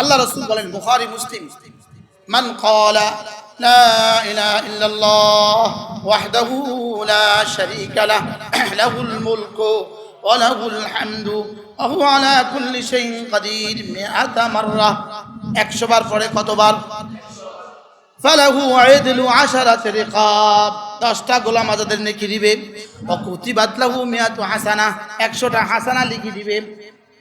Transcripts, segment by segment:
আল্লাহ রসুল বলেন, বুখারি, মুসলিম, মান ক্বালা লা ইলাহা ইল্লাল্লাহ ওয়াহদাহু লা শারীকা লাহ, লাহুল মুলকু ওয়া লাহুল হামদু ওয়া হুয়া আলা কুল্লি শাইইন কাদির মিআতা মাররা। 100 বার পরে কতবার? ফালাহু আইদলু আশারাত রিকাব। দশটা গোলাম আজাদের নেকি দিবে। অকুতিবাত লাহু মিয়াতু হাসানা। একশোটা হাসানা লিখি দিবে।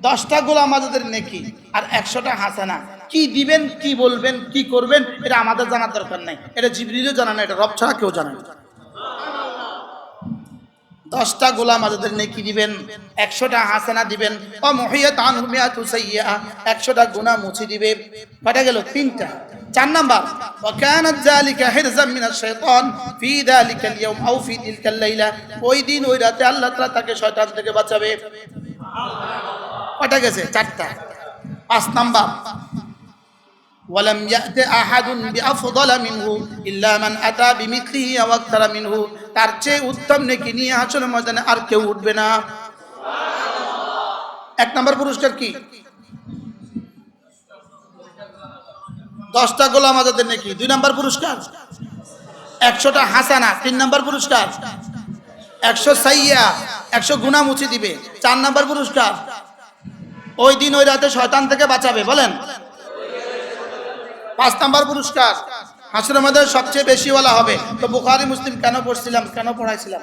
দশটা গোলাম আজাদের নেকি আর একশোটা হাসানা কি দিবেন কি বলবেন কি করবেন এটা আমাদের জানার দরকার নাই এটা জিবরিলও জানা না এটা রব ছাড়া কেউ জানে না দশটা গোলাম আজাদের নেকি দিবেন একশোটা হাসানা দিবেন ও মহিয়াত আনহুমিয়া তুসাইয়া একশোটা গুণা মুছি দিবে কটা গেল তিনটা চার নাম্বার وكانت ذلك حرزا من الشيطان في ذلك اليوم او في تلك الليله ওই দিন ওই রাতে আল্লাহ তাআলা তাকে শয়তান থেকে বাঁচাবে কটা গেছে চারটা পাঁচ নাম্বার ولم يأت أحد بأفضل منه إلا من أتى بمثله أو أكثر منه তার চেয়ে উত্তম নেকি নিয়ে হাসর ময়দানে আর কেউ উঠবে না এক নম্বর পুরস্কার কি দশটা গোলাম আজাদের নাকি দুই নম্বর পুরস্কার একশোটা হাসানা তিন নম্বর পুরস্কার একশো সাইয়া একশো গুণা মুছে দিবে চার নম্বর পুরস্কার ওই দিন ওই রাতে শয়তান থেকে বাঁচাবে, বলেন। পাঁচ নাম্বার পুরস্কার হাসুর মধ্যে সবচেয়ে বেশি বলা হবে। তো বুখারি, মুসলিম কেন পড়ছিলাম, কেন পড়াইছিলাম?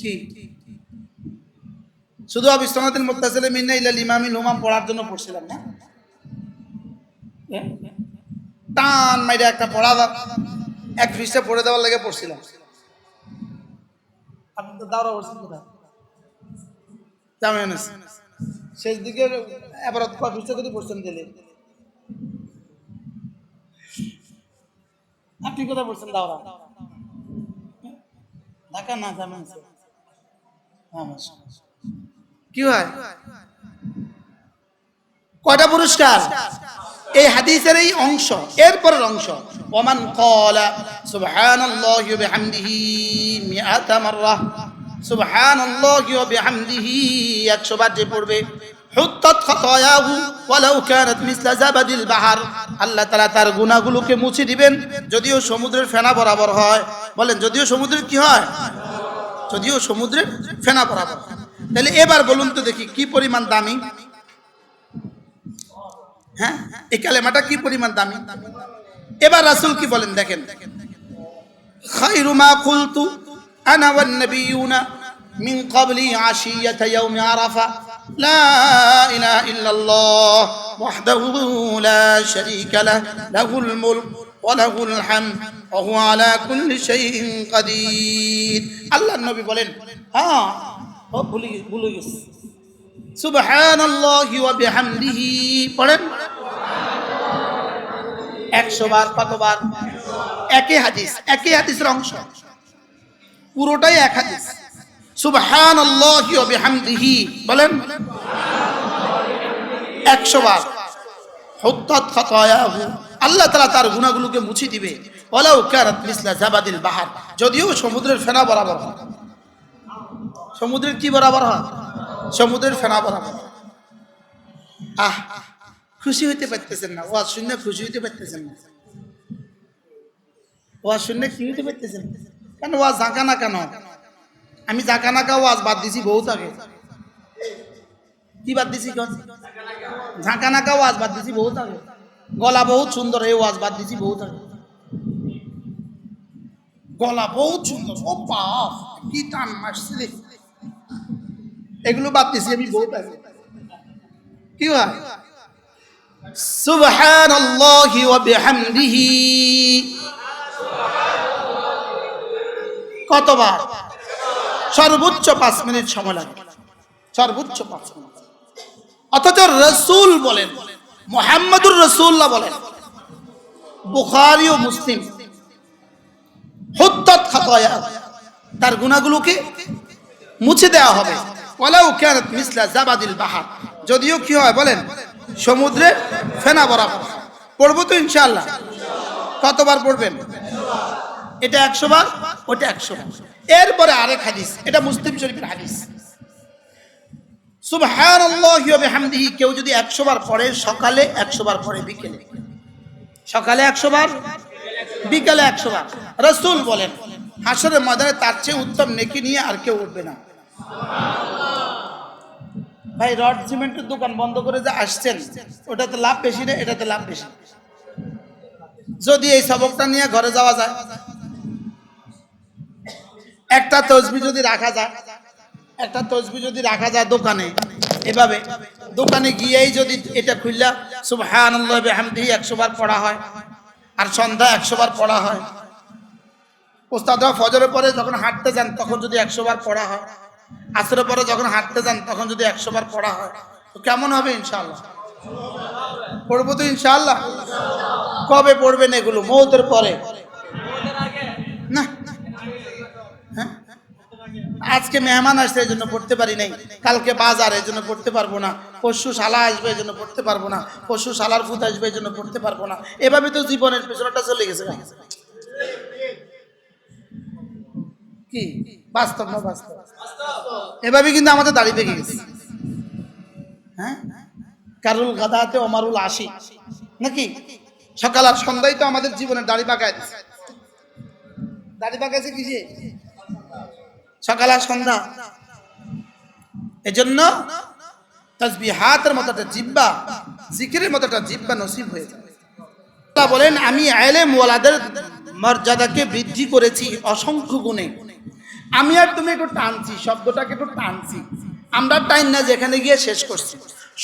কি? শুধু আবিসনাদিন মুক্তাসিল মিন্না ইল্লাল ইমামিল হুমাম পড়ার জন্য পড়ছিলাম না? টান মাইরে একটা পড়া এক পৃষ্ঠা পড়ে দেওয়ার লাগে পড়ছিলাম। আপনি তো দাওরা পড়ছেন কোথায়? জামেন শেষ দিকে আপনি কোথায় দাওরা? ঢাকা না হ্যাঁ কি হয়? পুরস্কার? এই হাদিসের এই অংশ, এরপরের অংশ। ওমান ক্বালা, সুবহানাল্লাহি ওয়া বিহামদিহি মিআতা মাররা। সুবহানাল্লাহি ওয়া বিহামদিহি 100 বার যে পড়বে বাহার। আল্লাহ তার মুছে দিবেন, যদিও সমুদ্রের ফেনা বরাবর হয়। বলেন, যদিও সমুদ্রের কি হয়? যদিও সমুদ্রের ফেনা বরাবর। তাহলে এবার বলুন তো দেখি, কি পরিমাণ দামি? হ্যাঁ এই কালেমাটা কি পরিমাণ দামি? এবার রাসূল কি বলেন, দেখেন। খায়রু মা কুলতু নাবিয়ুনা মিন ক্বাবলি আশিয়াতা ইয়াউমি আরাফা। লা ইলাহা ইল্লাল্লাহ ওয়াহদাহু লা শারীকা লাহ, লাহুল মুলক ওয়া লাহুল হামদ, ওয়া হুয়া আলা কুল্লি শাইইন কাদির। আল্লাহর নবী বলেন হ্যাঁ ও ভুলে ভুলে গেছি। সুবহানাল্লাহি ওয়া বিহামদিহি। পড়েন। একশো বার, কতবার? একই হাদিস, একই হাদিসের অংশ। পুরোটাই এক হাদিস। ওয়া বিহামদিহি। বলেন। একশো বার। হুত্তাত খাতায়াহু। আল্লাহ তাআলা তার গুনাহগুলোকে মুছে দিবে। ওয়ালাউ কানাত মিসলা জাবাদিল বাহার। যদিও সমুদ্রের ফেনা বরাবর হয়। সমুদ্রের কি বরাবর হয়? সমুদ্রের ফেনা বরাবর। আহ, খুশি হইতে পারতেছেন না। ওয়াজ শুনে খুশি হইতে পারতেছেন না। ওয়াজ শুনে কি হইতে পারতেছেন? না? কেন ওয়াজ জাঁকা না কেন? আমি জাঁকা নাকা ওয়াজ বাদ দিছি বহুত আগে। কি বাদ দিছি ঝাঁকা নাকা ওয়াজ বাদ দিছি বহুত আগে। গলা বহুত সুন্দর, এই ওয়াজ বাদ দিছি বহুত আগে। গলা বহুত সুন্দর, ও বাপ, কি টান মারছে। এগুলো বাদ দিছি আমি বহুত আগে। কি হয়? সুবহানাল্লাহি ওয়া বিহামদিহি। কতবার? সর্বোচ্চ পাঁচ মিনিট সময় লাগে। সর্বোচ্চ পাঁচ মিনিট। অথচ রসুল বলেন, মোহাম্মদুর রসুল্লাহ বলেন, বুখারি ও মুসলিম হুদ্দাত খাতায়া, তার গুণাগুলোকে মুছে দেওয়া হবে। ওয়ালাউ কানাত মিসলা জাবাদিল বাহার। যদিও কি হয় বলেন, সমুদ্রে ফেনা বরাবর। পড়ব তো ইনশাআল্লাহ। কতবার পড়বেন? এটা একশো বার, ওটা একশো বার। এরপরে আরেক হাদিস, এটা মুসলিম শরীফের হাদিস। বিহামদিহি, কেউ যদি 100 বার পড়ে সকালে 100 বার পড়ে বিকেলে। সকালে 100 বার, বিকালে 100 বার। রাসূল বলেন হাসরের ময়দানে তার চেয়ে উত্তম নেকি নিয়ে আর কেউ উঠবে না। ভাই, রড সিমেন্টের দোকান বন্ধ করে যে আসছেন, ওটাতে লাভ বেশি না, এটাতে লাভ বেশি। যদি এই সবকটা নিয়ে ঘরে যাওয়া যায়। একটা তসবি যদি রাখা যায়, একটা তসবি যদি রাখা যায় দোকানে, এভাবে, দোকানে গিয়েই যদি এটা খুললা, সুবহানাল্লাহ বিহামদিহি 100 বার পড়া হয়, আর সন্ধ্যা 100 বার পড়া হয়। ওস্তাদরা ফজরের পরে যখন হাঁটতে যান, তখন যদি 100 বার পড়া হয়। আসরের পরে যখন হাঁটতে যান, তখন যদি 100 বার পড়া হয়। তো কেমন হবে ইনশাআল্লাহ? পড়ব তো ইনশাআল্লাহ। কবে পড়বেন এগুলো? মৌতের পরে। না? আজকে মেহমান আসছে, এই জন্য পড়তে পারি নাই। কালকে বাজার, এই জন্য পড়তে পারব না। পরশু শালা আসবে, এই জন্য পড়তে পারব না। পরশু শালার ফুত আসবে, এই জন্য পড়তে পারব না। এভাবে তো জীবনের পেছনটা চলে গেছে। কি? বাস্তব না বাস্তব? এভাবে কিন্তু আমাদের দাড়ি পেকে গেছে। হ্যাঁ? কারুল গাদাতে অমারুল আশি। নাকি? সকাল আর সন্ধ্যায় তো আমাদের জীবনের দাড়ি পাকায় দাড়ি পাকাইছে কিসে? সকাল আর সন্ধ্যা। এজন্য তাসবিহাতের মতো একটা জিব্বা, জিকিরের মতো একটা জিব্বা নসিব হয়ে বলেন, আমি আলেম ওয়ালাদের মর্যাদাকে বৃদ্ধি করেছি অসংখ্য গুণে। আমি আর তুমি একটু টানছি, শব্দটাকে একটু টানছি। আমরা টাইম না যেখানে গিয়ে শেষ করছি।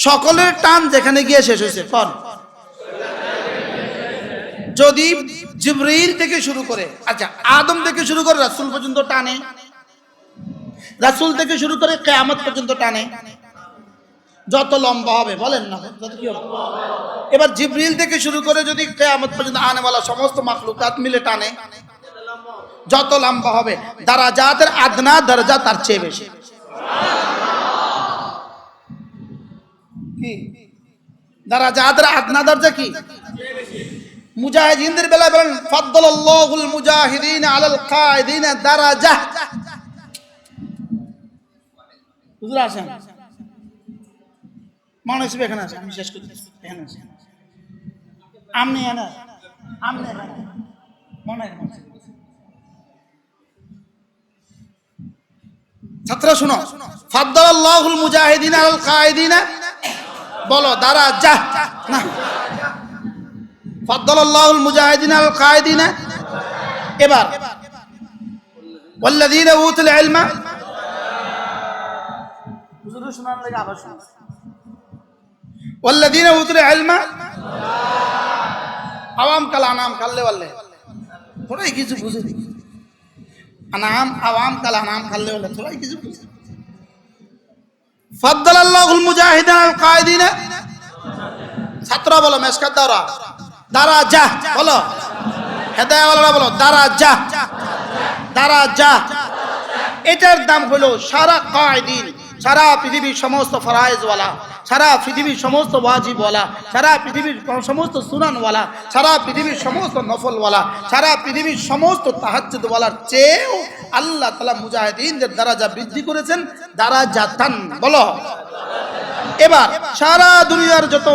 সকলের টান যেখানে গিয়ে শেষ হয়েছে কন যদি জিব্রিল থেকে শুরু করে আচ্ছা আদম থেকে শুরু করে রাসূল পর্যন্ত টানে রাসূল থেকে শুরু করে কিয়ামত পর্যন্ত টানে। যত লম্বা হবে, বলেন না এবার জিব্রিল থেকে শুরু করে যদি কিয়ামত পর্যন্ত আনেওয়ালা সমস্ত মাখলুকাত মিলে টানে, যত লম্বা হবে, দারাজাতের আদনা দরজা তার চেয়ে বেশি। কি? দারাজাতের আদনা দরজা কি? মুজাহিদিনদের বেলায় বলেন, ফাদ্দালাল্লাহুল মুজাহিদিন আলাল কায়দিন দারাজা। হুজুর আসেন মানুষ হিসেবে এখানে আছে আমি শেষ করতেছি এখানে আছে আমনি এখানে আমনি এখানে মনে হয় এখানে আছে। ছাত্র শুনো ফাদ্দালাল্লাহুল মুজাহিদিন আলাল কায়দিন বলো দারাজা না ফাদ্দালাল্লাহুল মুজাহিদিন আল কায়েদিন এবার والذين اوتوا العلم হুজুর শোনার লাগে আবার শুনুন والذين اوتوا العلم আওয়াম কাল আনাম কাল্লে ওয়াল্লে থোড়াই কিছু বুঝে দি আনাম আওয়াম কাল আনাম কাল্লে ওয়াল্লে থোড়াই কিছু বুঝে ফাদ্দালাল্লাহুল মুজাহিদিন আল কায়েদিন ছাত্র বলো মেসকাত দাওরা দারা যা বলো হেদায়াওয়ালারা বলো দারা যা দারা যা এটার দাম হলো সারা কায়দিন সারা পৃথিবীর সমস্ত ফরায়েজওয়ালা, সারা পৃথিবীর সমস্ত ওয়াজিবওয়ালা, সারা পৃথিবীর সমস্ত সুনানওয়ালা, সারা পৃথিবীর সমস্ত নফলওয়ালা, সারা পৃথিবীর সমস্ত তাহাজ্জুদওয়ালার চেয়েও আল্লাহ তালা মুজাহিদিনদের দারাজা বৃদ্ধি করেছেন দারাজাতান বলো। এবার সারা দুনিয়ার যত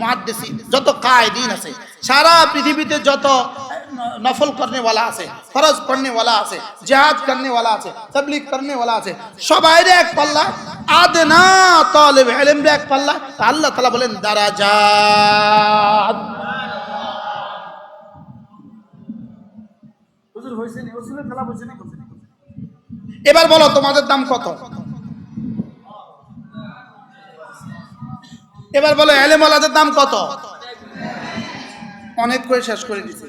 মহাদ্দেশি যত কায়দিন আছে, সারা পৃথিবীতে যত নফল করেওয়ালা আছে ফরজ পড়নেওয়ালা আছে জাহাজ করেওয়ালা আছে তবলিগ করেওয়ালা আছে সবাই এক পাল্লা আদনা তালেব এলেম এক পাল্লা আল্লাহ তালা বলেন দারাজাত এবার বলো তোমাদের দাম কত? এবার বলো এলেমালাদের দাম কত? অনেক করে শেষ করে দিচ্ছি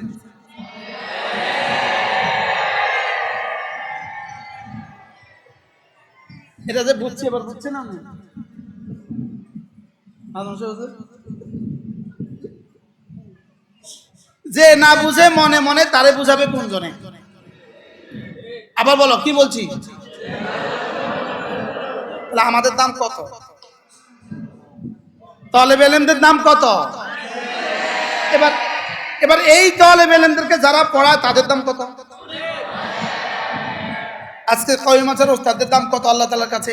এটা যে বুঝছি এবার বুঝছে না? যে না বুঝে মনে মনে তারে বুঝাবে কোন জনে? আবার বলো, কি বলছি? আমাদের দাম কত? তলেব এলেমদের দাম কত? এবার এবার এই তলেব এলেমদেরকে যারা পড়ায় তাদের দাম কত? আজকে কয় মাছের ওস্তাদের দাম কত আল্লাহ তালার কাছে?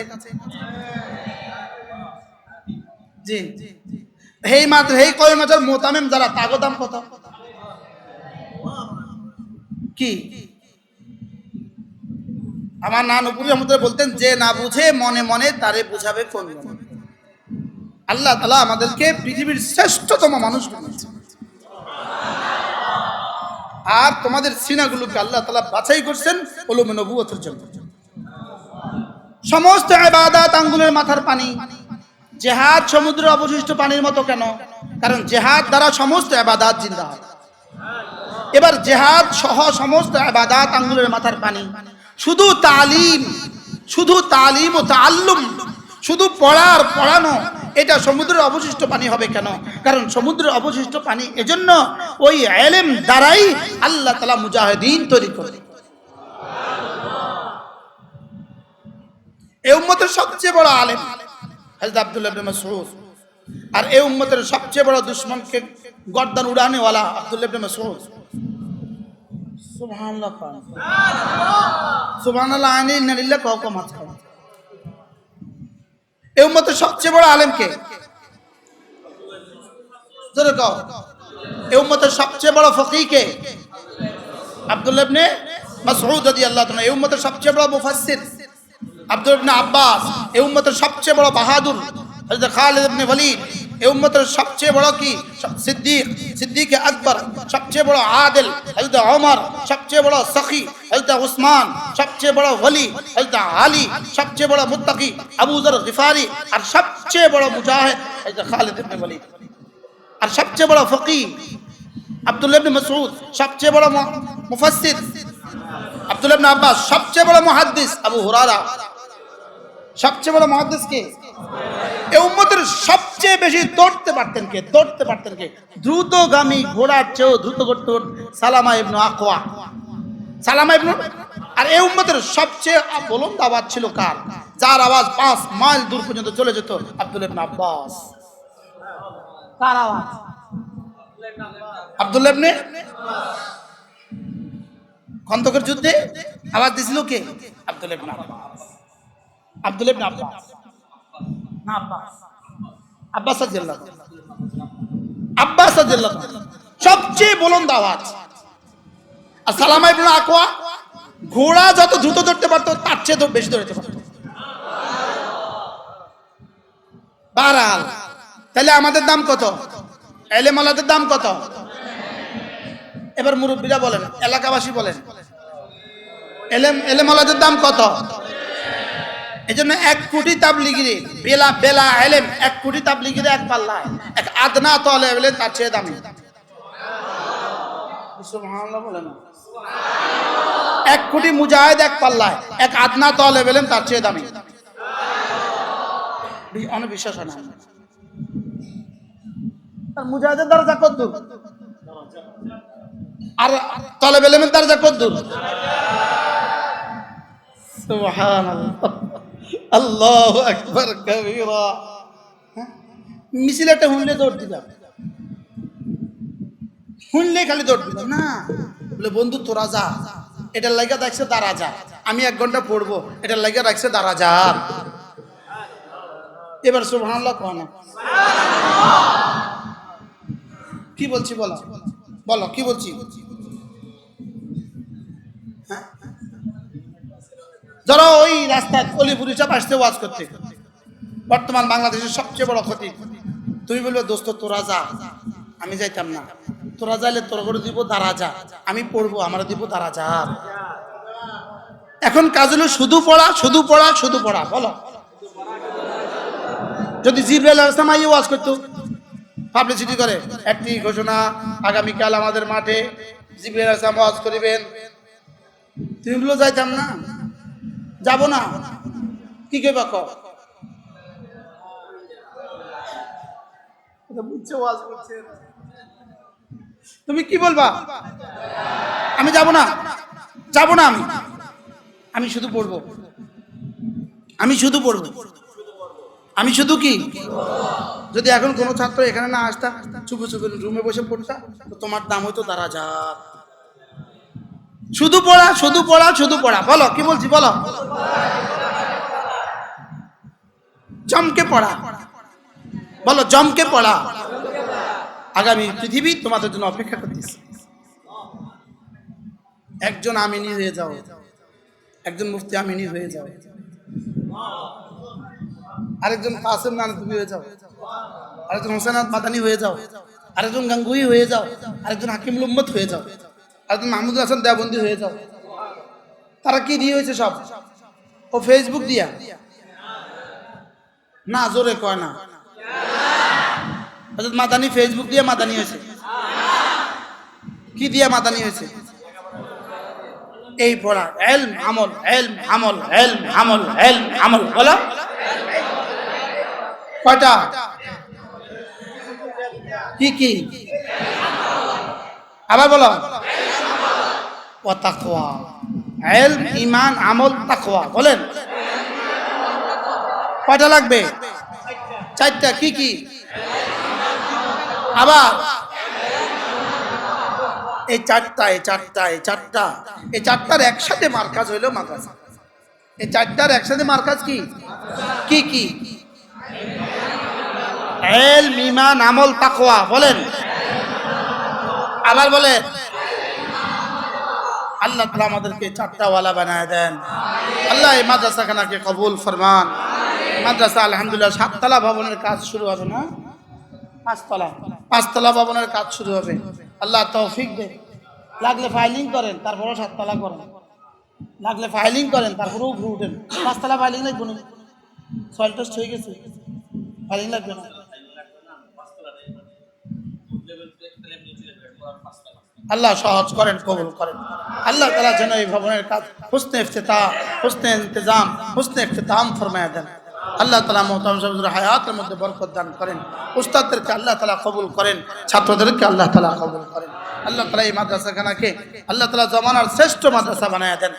জি। হেই মাত্র হেই কয় মাছের মোতামেম যারা, তাগো দাম কত? কি? আমার নানুপুরি আমাদের বলতেন, যে না বুঝে মনে মনে, তারে বুঝাবে কোন। আল্লাহ তালা আমাদেরকে পৃথিবীর শ্রেষ্ঠতম মানুষ বানিয়েছে আর তোমাদের সিনাগুলোকে আল্লাহ তালা বাছাই করছেন ওলুমে নবুয়তের জন্য। সমস্ত আবাদাত আঙ্গুলের মাথার পানি, জেহাদ সমুদ্রের অবশিষ্ট পানির মতো কেন? কারণ জেহাদ দ্বারা সমস্ত আবাদাত জিন্দা হয়। এবার জেহাদ সহ সমস্ত আবাদাত আঙ্গুলের মাথার পানি। শুধু তালিম শুধু তালিম ও তাল্লুম শুধু পড়ার পড়ানো এটা সমুদ্রের অবশিষ্ট পানি হবে কেন? কারণ সমুদ্রের অবশিষ্ট পানি এজন্য ওই এলেম দ্বারাই আল্লাহ তালা মুজাহিদিন তৈরি করে উম্মতের সবচেয়ে বড় আলেম হযরত আব্দুল্লাহ ইবনে আর এই উম্মতের সবচেয়ে বড় দুশমনকে গর্দান উড়ানেওয়ালা আব্দুল্লাহ ইবনে মাসউদ। সুবহানাল্লাহ সুবহানাল্লাহ আনি ইন্না লিল্লাহি কও কও মাথা এই উম্মতের সবচেয়ে বড় আলেম কে? জোরে কও। এই উম্মতের সবচেয়ে বড় ফকিহ কে? আব্দুল ইবনে মাসউদ রাদিয়াল্লাহু তাআলা এই উম্মতের সবচেয়ে বড় মুফাসসির আব্দুল ইবনে আব্বাস এই উম্মতের সবচেয়ে বড় বাহাদুর হযরত খালিদ ইবনে ওয়ালিদ এই উম্মতের সবচেয়ে বড় কি সিদ্দিক সিদ্দিক আকবর সবচেয়ে বড় আদিল হযরত ওমর সবচেয়ে বড় সখী হযরত উসমান সবচেয়ে বড় ওলি হযরত আলী সবচেয়ে বড় মুত্তাকি আবু যর গিফারি আর সবচেয়ে বড় মুজাহিদ হযরত খালিদ ইবনে ওয়ালিদ আর সবচেয়ে বড় ফকিহ আব্দুল্লাহ ইবনে মাসউদ সবচেয়ে বড় মুফাসসির আব্দুল্লাহ ইবনে আব্বাস সবচেয়ে বড় মুহাদ্দিস আবু হুরায়রা সবচেয়ে বড় মহাদেশ কে এই উম্মতের সবচেয়ে বেশি দৌড়তে পারতেন কে? দৌড়তে পারতেন কে? দ্রুতগামী ঘোড়ার চেয়েও দ্রুত করতেন সালামা ইবনু আকওয়া। সালামা ইবনু আর এই উম্মতের সবচেয়ে বলন্দ আওয়াজ ছিল কার? যার আওয়াজ পাঁচ মাইল দূর পর্যন্ত চলে যেত আব্দুল ইবনে আব্বাস। কার আওয়াজ? আব্দুল ইবনে খন্দকের যুদ্ধে আওয়াজ দিছিল কে? আব্দুল ইবনে আব্বাস। আব্দুল ইবনে আব্বাস। না আব্বাস। ঘোড়া যত দ্রুত ধরতে পারতো, তার চেয়ে তো বেশি ধরতে পারতো। বারাল। তাহলে আমাদের দাম কত? এলেম আলাদের দাম কত? এবার মুরব্বীরা বলেন, এলাকাবাসী বলেন, এলেম এলেম আলাদের দাম কত? এই জন্য এক কোটি তাবলিগিরি, বেলা বেলা এলেম এক কোটি তাবলিগিরি এক পাল্লা এক আদনা তলে বলে তার চেয়ে দামি। এক কোটি মুজাহিদ এক পাল্লায়, এক আদনা তলে বলেন তার চেয়ে দামি। অনেক বিশ্বাস হয় না। মুজাহিদের দরজা কত আর তলে বেলেমের দরজা কত সুবহানাল্লাহ। আল্লাহ আকবার কবিরা। হ্যাঁ? মিছিল একটা হুনলে দৌড় দিলাম। শুনলে খালি দৌড় দিলাম, না। বলে, বন্ধু, তোরা যা। এটার লাগা দেখছে দাঁড়া যা। আমি এক ঘণ্টা পড়ব। এটার লাগা রাখছে দাঁড়া যা। এবার সুবহানাল্লাহ কহ না। কি বলছি বলো? বলো, কি বলছি বলছি হ্যাঁ? যারা ওই রাস্তায় অলিপুরি চাপ আসতে ওয়াজ করতে বর্তমান বাংলাদেশের সবচেয়ে বড় ক্ষতি। তুমি বলবে, দোস্ত, তোরা যা। আমি যাইতাম না। তোরা যাইলে তোর করে দিব, দাঁড়া যা। আমি পড়ব, আমার দিব, দাঁড়া যা। এখন কাজ হলো শুধু পড়া শুধু পড়া শুধু পড়া, বলো। যদি জিব্রাইল আসলাম আইয়ে ওয়াজ করতো পাবলিসিটি করে, একটি ঘোষণা, আগামীকাল আমাদের মাঠে জিব্রাইল আসলাম ওয়াজ করিবেন। তুমি বলো যাইতাম না। যাব না। কি কে বাক তুমি কি বলবা? আমি যাব না। যাব না আমি। আমি শুধু পড়ব। আমি শুধু পড়ব। আমি শুধু কি? যদি এখন কোনো ছাত্র এখানে না আসতা চুপে চুপে রুমে বসে পড়তা তো তোমার দাম হয়তো দাঁড়া যা শুধু পড়া শুধু পড়া শুধু পড়া। বলো, কি বলছি, বলো। চমকে পড়া। বলো, জমকে পড়া। আগামী পৃথিবী তোমাদের জন্য অপেক্ষা করতেছে। একজন আমিনী হয়ে যাও। একজন মুফতি আমিনী হয়ে যাও। আরেকজন কাসেম নানতুবি হয়ে যাও। আরেকজন হোসেনাথ মাদানি হয়ে যাও। আরেকজন গাঙ্গুই হয়ে যাও। আরেকজন হাকিমুল উম্মত হয়ে যাও। আরেকজন মাহমুদুল হাসান দেবন্দি হয়ে যাও। তারা কি দিয়ে হয়েছে সব? ও ফেসবুক দিয়া? না, জোরে কয় না। হযরত মাদানি ফেসবুক দিয়ে মাদানি হয়েছে। কি দিয়ে মাদানি হয়েছে? এই পড়া, এলম, আমল এলম আমল এলম আমল এলম, আমল, বলো। কয়টা? কি কি? আবার বলো। ও তাকওয়া। এলম ইমান আমল, তাকওয়া। বলেন। কয়টা লাগবে? চারটা। কি কি? আবার। এই চারটা এই চারটা এই চারটা। এই চারটার একসাথে মার্কাজ হইল মাদ্রাসা। এই চারটার একসাথে মার্কাজ কি? কি কি? এল মিমান আমল, তাকওয়া। বলেন। আবার বলেন। আল্লাহ তালা আমাদেরকে চারটাওয়ালা বানায় দেন। আল্লাহ এই মাদ্রাসাখানাকে কবুল ফরমান। মাদ্রাসা আলহামদুলিল্লাহ সাততলা ভবনের কাজ শুরু হবে না? পাঁচতলা। পাঁচতলা ভবনের কাজ শুরু হবে। আল্লাহ তৌফিক দে। লাগলে ফাইলিং করেন, তারপরও সাততলা করেন। লাগলে ফাইলিং করেন, তারপরেও উপরে উঠেন। পাঁচতলা ফাইলিং লাগবে না। সয়েল টেস্ট হয়ে গেছে। ফাইলিং লাগবে না। আল্লাহ সহজ করেন, কবুল করেন। আল্লাহ তালা যেন এই ভবনের কাজ হুসনে ইফতেতা, হুসনে ইন্তজাম, হুসনে ইফতেতাম ফরমায়া দেন। আল্লাহ তালা মোহতাম সাহুর হায়াতের মধ্যে বরকত দান করেন। উস্তাদদেরকে আল্লাহ তালা কবুল করেন। ছাত্রদেরকে আল্লাহ তালা কবুল করেন। আল্লাহ তালা এই মাদ্রাসাখানাকে আল্লাহ তালা জমানার শ্রেষ্ঠ মাদ্রাসা বানায় দেন।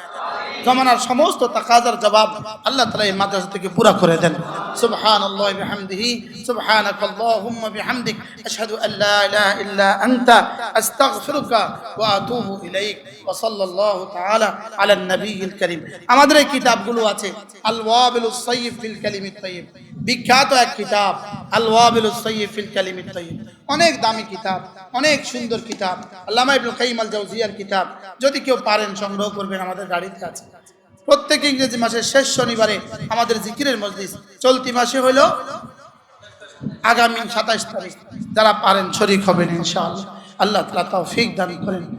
জমানার সমস্ত তাকাজার জবাব আল্লাহ তালা এই মাদ্রাসা থেকে পুরা করে দেন سبحان الله بحمده سبحانك اللهم بحمدك أشهد أن لا إله إلا أنت أستغفرك وأتوب إليك وصلى الله تعالى على النبي الكريم আমাদের এই কিতাবগুলো আছে আল ওয়াবিলুস সাইয়্যিব ফিল কালিমিত তাইয়্যিব বিখ্যাত এক কিতাব অনেক দামি কিতাব, অনেক সুন্দর কিতাব। আল্লামা কিতাব, যদি কেউ পারেন, সংগ্রহ করবেন আমাদের গাড়িতে আছে। প্রত্যেক ইংরেজি মাসের শেষ শনিবারে আমাদের জিকিরের মজলিস চলতি মাসে হলো আগামী সাতাইশ তারিখ। যারা পারেন, শরিক হবেন ইনশাআল্লাহ। আল্লাহ তালা তৌফিক দান করেন।